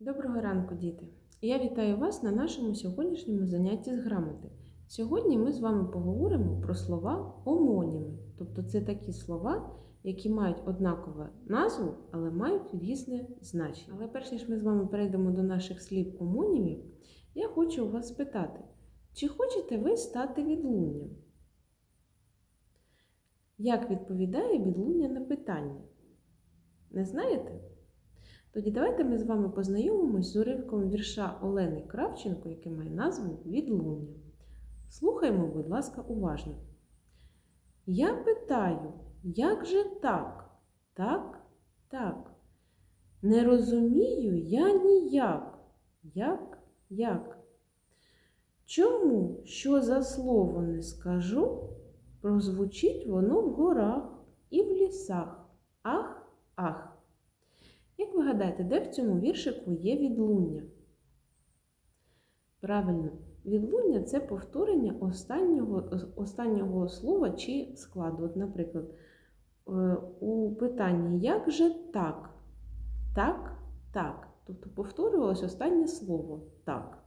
Доброго ранку, діти! Я вітаю вас на нашому сьогоднішньому занятті з грамоти. Сьогодні ми з вами поговоримо про слова омоніми, тобто це такі слова, які мають однакову назву, але мають різне значення. Але перш ніж ми з вами перейдемо до наших слів омонімів, я хочу у вас спитати, чи хочете ви стати відлунням? Як відповідає відлуння на питання? Не знаєте? Тоді давайте ми з вами познайомимось з уривком вірша Олени Кравченко, який має назву Відлуння. Слухаймо, будь ласка, уважно. Я питаю, як же так? Так, так. Не розумію я ніяк. Як, як? Чому, що за слово не скажу, прозвучить воно в горах і в лісах. Ах, ах. Як ви гадаєте, де в цьому віршику є відлуння? Правильно, відлуння це повторення останнього, останнього слова чи складу. От, наприклад, е, у питанні як же так? Так, так. Тобто повторювалось останнє слово так.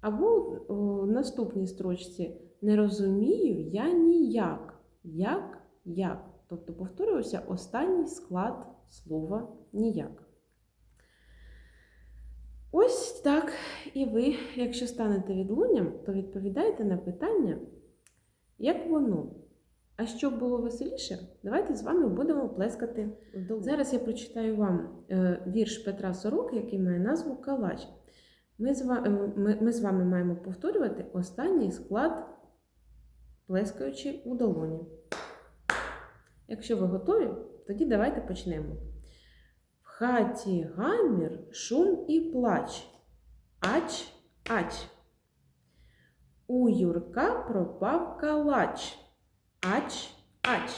Або в наступній строчці не розумію я ніяк. Як, як. Тобто повторювався останній склад слова ніяк. Ось так і ви, якщо станете відлунням, то відповідаєте на питання, як воно. А щоб було веселіше, давайте з вами будемо плескати вдолу. Зараз я прочитаю вам е, вірш Петра Сороки, який має назву Калач. Ми з, вами, ми, ми з вами маємо повторювати останній склад, плескаючи у долоні. Якщо ви готові, тоді давайте почнемо. В хаті гамір, шум і плач. Ач, ач. У Юрка пропав калач. Ач, ач.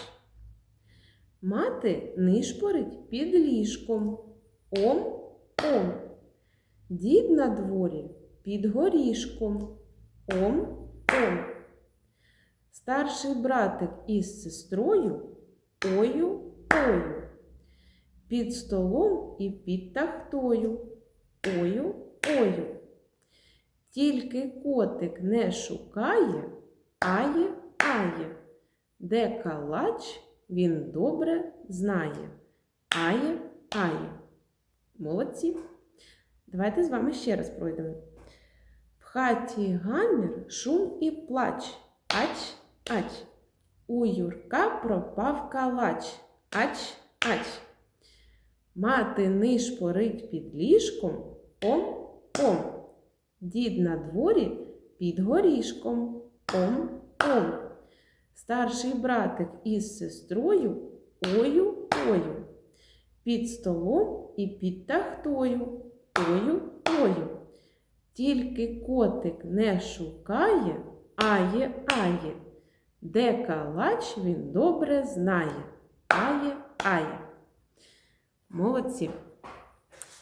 Мати нишпорить під ліжком. Ом, ом. Дід на дворі під горішком. Ом, ом. Старший братик із сестрою ою, ою. Під столом і під тахтою. Ою, ою. Тільки котик не шукає, ає, ає. Де калач він добре знає. Ає, ає. Молодці. Давайте з вами ще раз пройдемо. В хаті гамір, шум і плач. Ач, ач. У Юрка пропав калач. Ач, ач. Мати нишпорить під ліжком. Ом, ом. Дід на дворі під горішком. Ом, ом. Старший братик із сестрою ою, ою. Під столом і під тахтою. Ою, ою. Тільки котик не шукає, ає, ає. Де калач він добре знає. Ає, ає. Молодці.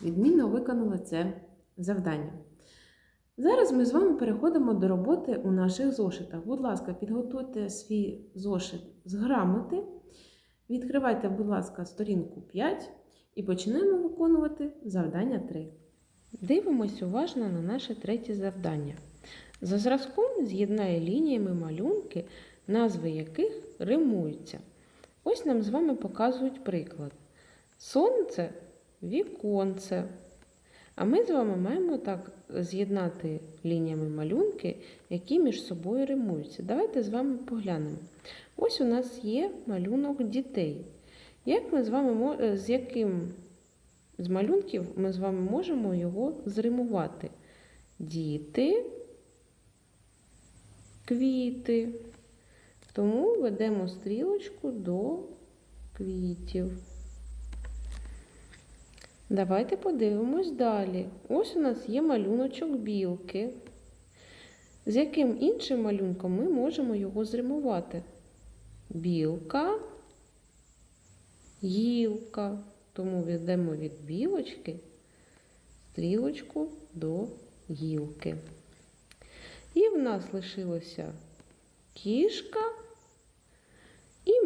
Відмінно виконали це завдання. Зараз ми з вами переходимо до роботи у наших зошитах. Будь ласка, підготуйте свій зошит з грамоти. Відкривайте, будь ласка, сторінку 5 і почнемо виконувати завдання 3. Дивимось уважно на наше третє завдання. За зразком з'єднає лініями малюнки, назви яких римуються. Ось нам з вами показують приклад. Сонце віконце. А ми з вами маємо так з'єднати лініями малюнки, які між собою римуються. Давайте з вами поглянемо. Ось у нас є малюнок дітей. Як ми з вами з яким з малюнків ми з вами можемо його зримувати? Діти, квіти. Тому ведемо стрілочку до квітів. Давайте подивимось далі. Ось у нас є малюночок білки. З яким іншим малюнком ми можемо його зримувати? Білка, гілка. Тому ведемо від білочки стрілочку до гілки. І в нас лишилося кішка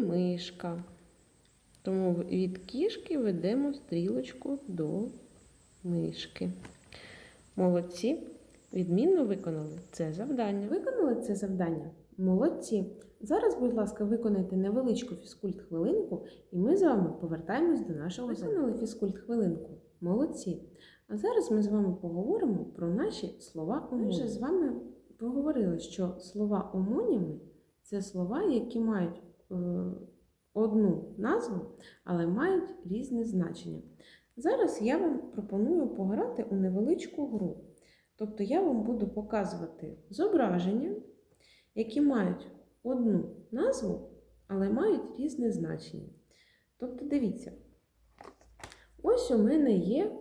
мишка. Тому від кішки ведемо стрілочку до мишки. Молодці. Відмінно виконали це завдання. Виконали це завдання? Молодці. Зараз, будь ласка, виконайте невеличку фізкульт-хвилинку, і ми з вами повертаємось до нашого заняття. Виконали фізкульт-хвилинку. Молодці. А зараз ми з вами поговоримо про наші слова омоніми. Ми вже з вами поговорили, що слова омоніми це слова, які мають одну назву, але мають різне значення. Зараз я вам пропоную пограти у невеличку гру. Тобто я вам буду показувати зображення, які мають одну назву, але мають різне значення. Тобто, дивіться, ось у мене є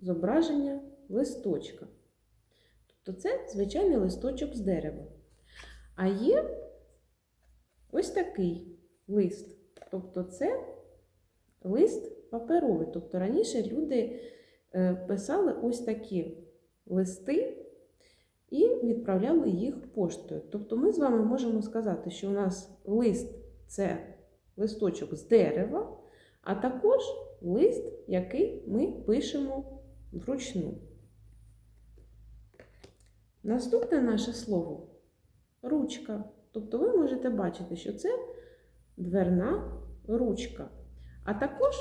зображення листочка. Тобто це звичайний листочок з дерева. А є ось такий лист. Тобто це лист паперовий. Тобто раніше люди е, писали ось такі листи і відправляли їх поштою. Тобто ми з вами можемо сказати, що у нас лист це листочок з дерева, а також лист, який ми пишемо вручну. Наступне наше слово ручка. Тобто ви можете бачити, що це дверна ручка. А також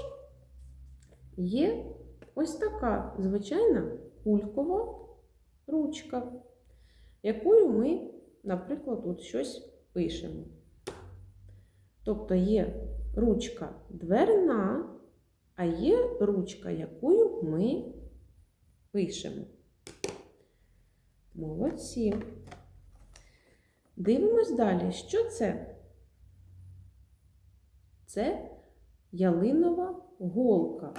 є ось така звичайна кулькова ручка, якою ми, наприклад, тут щось пишемо. Тобто є ручка дверна, а є ручка, якою ми пишемо. Молодці. Дивимось далі. Що це? Це ялинова голка.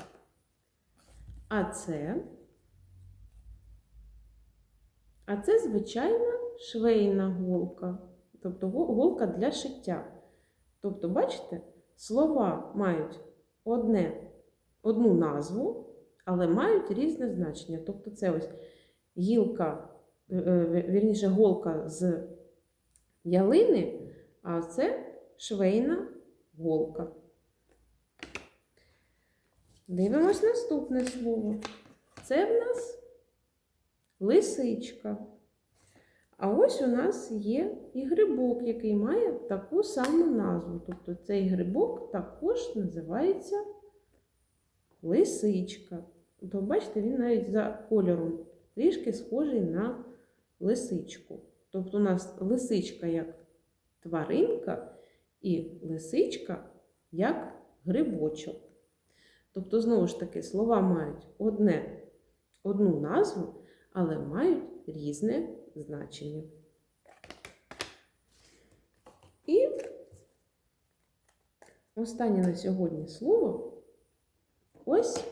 А це, а це звичайна швейна голка, тобто голка для шиття. Тобто, бачите, слова мають одне, одну назву, але мають різне значення. Тобто, це ось гілка, е, е, вірніше, голка з ялини, а це швейна голка. Дивимось наступне слово. Це в нас лисичка. А ось у нас є і грибок, який має таку саму назву. Тобто цей грибок також називається лисичка. То бачите, він навіть за кольором трішки схожий на лисичку. Тобто у нас лисичка як тваринка і лисичка як грибочок. Тобто, знову ж таки, слова мають одне, одну назву, але мають різне значення. І останнє на сьогодні слово. Ось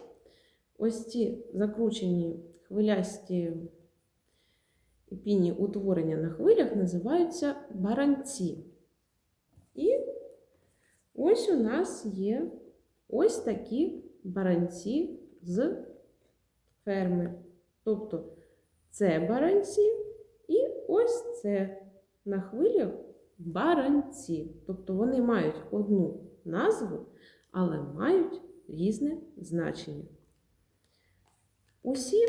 ось ці закручені хвилясті пінні утворення на хвилях називаються баранці. І ось у нас є ось такі баранці з ферми. Тобто це баранці і ось це на хвилях баранці. Тобто вони мають одну назву, але мають різне значення. Усі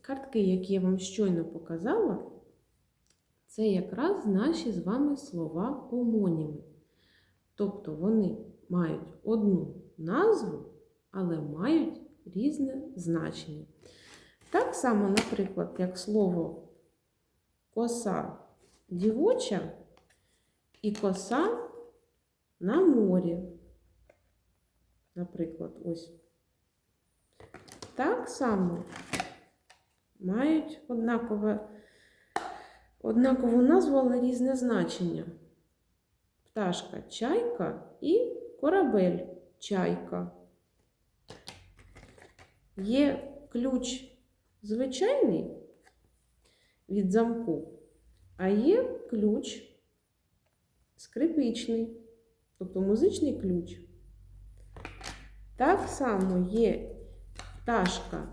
картки, які я вам щойно показала, це якраз наші з вами слова омоніми. Тобто вони мають одну назву, але мають різне значення. Так само, наприклад, як слово коса дівоча і коса на морі. Наприклад, ось. Так само мають однакове, однакову назву, але різне значення. Пташка чайка і корабель чайка. Є ключ звичайний від замку, а є ключ скрипичний, тобто музичний ключ. Так само є пташка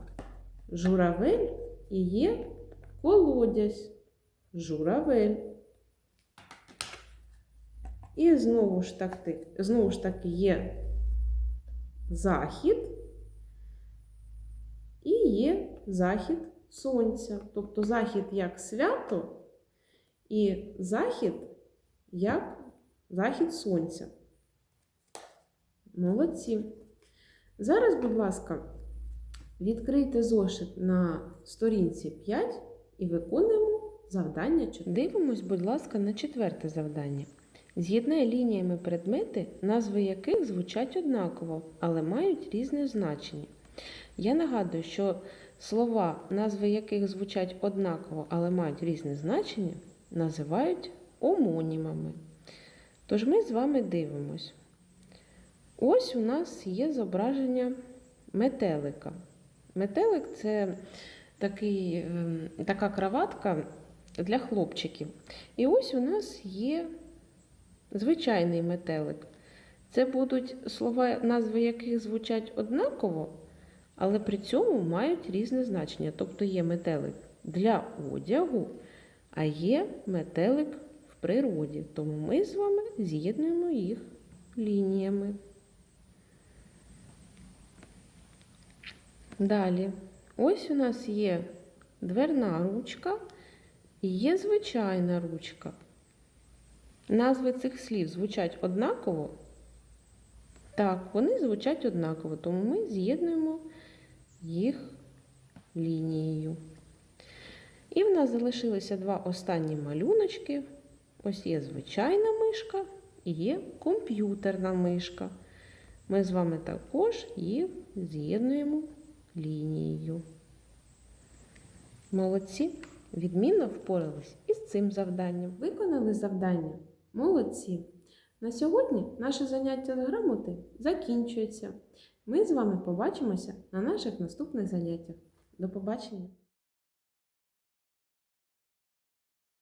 журавель і є колодязь журавель. І знову ж таки, знову ж таки є захід і є захід сонця. Тобто захід як свято і захід як захід сонця. Молодці. Зараз, будь ласка, відкрийте зошит на сторінці 5 і виконуємо завдання 4. Дивимось, будь ласка, на четверте завдання. З'єднай лініями предмети, назви яких звучать однаково, але мають різне значення. Я нагадую, що слова, назви яких звучать однаково, але мають різне значення, називають омонімами. Тож ми з вами дивимось. Ось у нас є зображення метелика. Метелик це такий, ем, така краватка для хлопчиків. І ось у нас є звичайний метелик. Це будуть слова, назви яких звучать однаково, але при цьому мають різне значення. Тобто є метелик для одягу, а є метелик в природі. Тому ми з вами з'єднуємо їх лініями. Далі, ось у нас є дверна ручка і є звичайна ручка. Назви цих слів звучать однаково? Так, вони звучать однаково, тому ми з'єднуємо їх лінією. І в нас залишилися два останні малюночки. Ось є звичайна мишка і є комп'ютерна мишка. Ми з вами також їх з'єднуємо лінією. Молодці! Відмінно впорались із цим завданням. Виконали завдання? Молодці! На сьогодні наше заняття з грамоти закінчується. Ми з вами побачимося на наших наступних заняттях. До побачення!